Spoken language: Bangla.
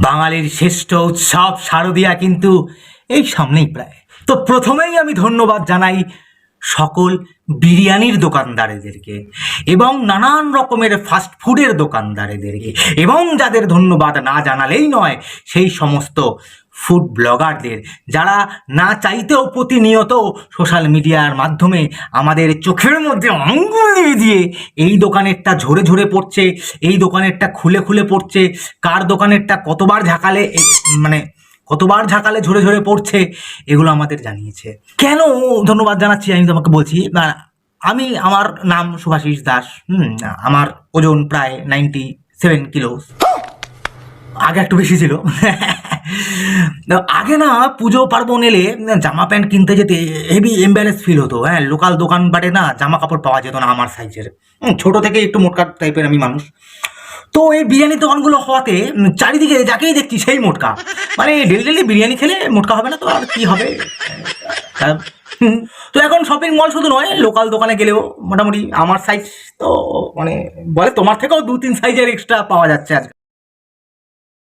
বাঙালির শ্রেষ্ঠ উৎসব শারদীয়া কিন্তু এই সামনেই প্রায়। তো প্রথমেই আমি ধন্যবাদ জানাই সকল বিরিয়ানির দোকানদারেদেরকে এবং নানান রকমের ফাস্ট ফুডের দোকানদারেদেরকে এবং যাদের ধন্যবাদ না জানালেই নয়, সেই সমস্ত ফুড ব্লগারদের যারা না চাইতেও প্রতিনিয়ত সোশ্যাল মিডিয়ার মাধ্যমে আমাদের চোখের মধ্যে আঙ্গুল দিয়ে দিয়ে এই দোকানেরটা ঝরে ঝরে পড়ছে, এই দোকানেরটা খুলে খুলে পড়ছে, কার দোকানেরটা কতবার ঝাঁকালে মানে কতবার ঝাঁকালে ঝরে ঝরে পড়ছে, এগুলো আমাদের জানিয়েছে। কেন? ধন্যবাদ জানাচ্ছি, আমি তোমাকে বলছি আমি আমার নাম সুভাষিস দাস, হুম, আমার ওজন প্রায় নাইনটি সেভেন কিলো আগে একটু বেশি ছিল। আগে না পুজো পার্বণ এলে জামা প্যান্ট কিনতে যেতে হেভি এম্বারেস ফিল হতো। হ্যাঁ লোকাল দোকানপাটে না জামা কাপড় পাওয়া যেত না আমার সাইজের ছোট থেকে একটু মোটকা টাইপের আমি মানুষ। তো এই বিরিয়ানির দোকানগুলো হওয়াতে চারিদিকে যাকেই দেখছি সেই মোটকা। মানে ডেলি ডেলি বিরিয়ানি খেলে মোটকা হবে না তো আর কি হবে? তা, এখন শপিং মল শুধু নয় লোকাল দোকানে গেলেও মোটামুটি আমার সাইজ তো মানে বলে তোমার থেকেও দু তিন সাইজের এক্সট্রা পাওয়া যাচ্ছে আজকাল